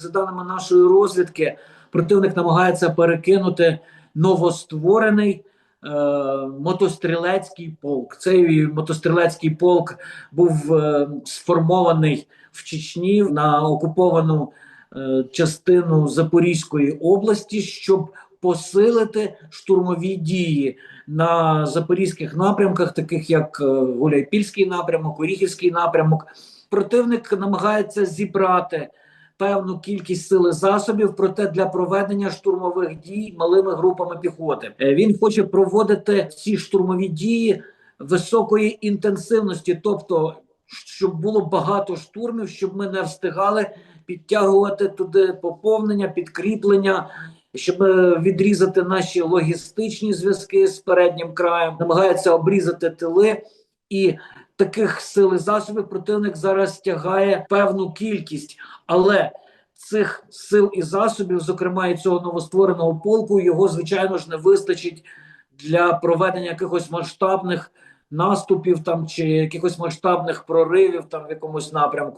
За даними нашої розвідки, противник намагається перекинути новостворений е, мотострілецький полк. Цей мотострілецький полк був е, сформований в Чечні на окуповану е, частину Запорізької області, щоб посилити штурмові дії на запорізьких напрямках, таких як е, Гуляйпільський напрямок, Оріхівський напрямок. Противник намагається зібрати певну кількість сил і засобів, проте для проведення штурмових дій малими групами піхоти. Е, Він хоче проводити ці штурмові дії високої інтенсивності, тобто щоб було багато штурмів, щоб ми не встигали підтягувати туди поповнення, підкріплення. Щоб е, відрізати наші логістичні зв'язки з переднім краєм, намагається обрізати тили, і таких сил і засобів противник зараз стягає певну кількість, але цих сил і засобів, зокрема і цього новоствореного полку, його звичайно ж не вистачить для проведення якихось масштабних наступів там чи якихось масштабних проривів там в якомусь напрямку.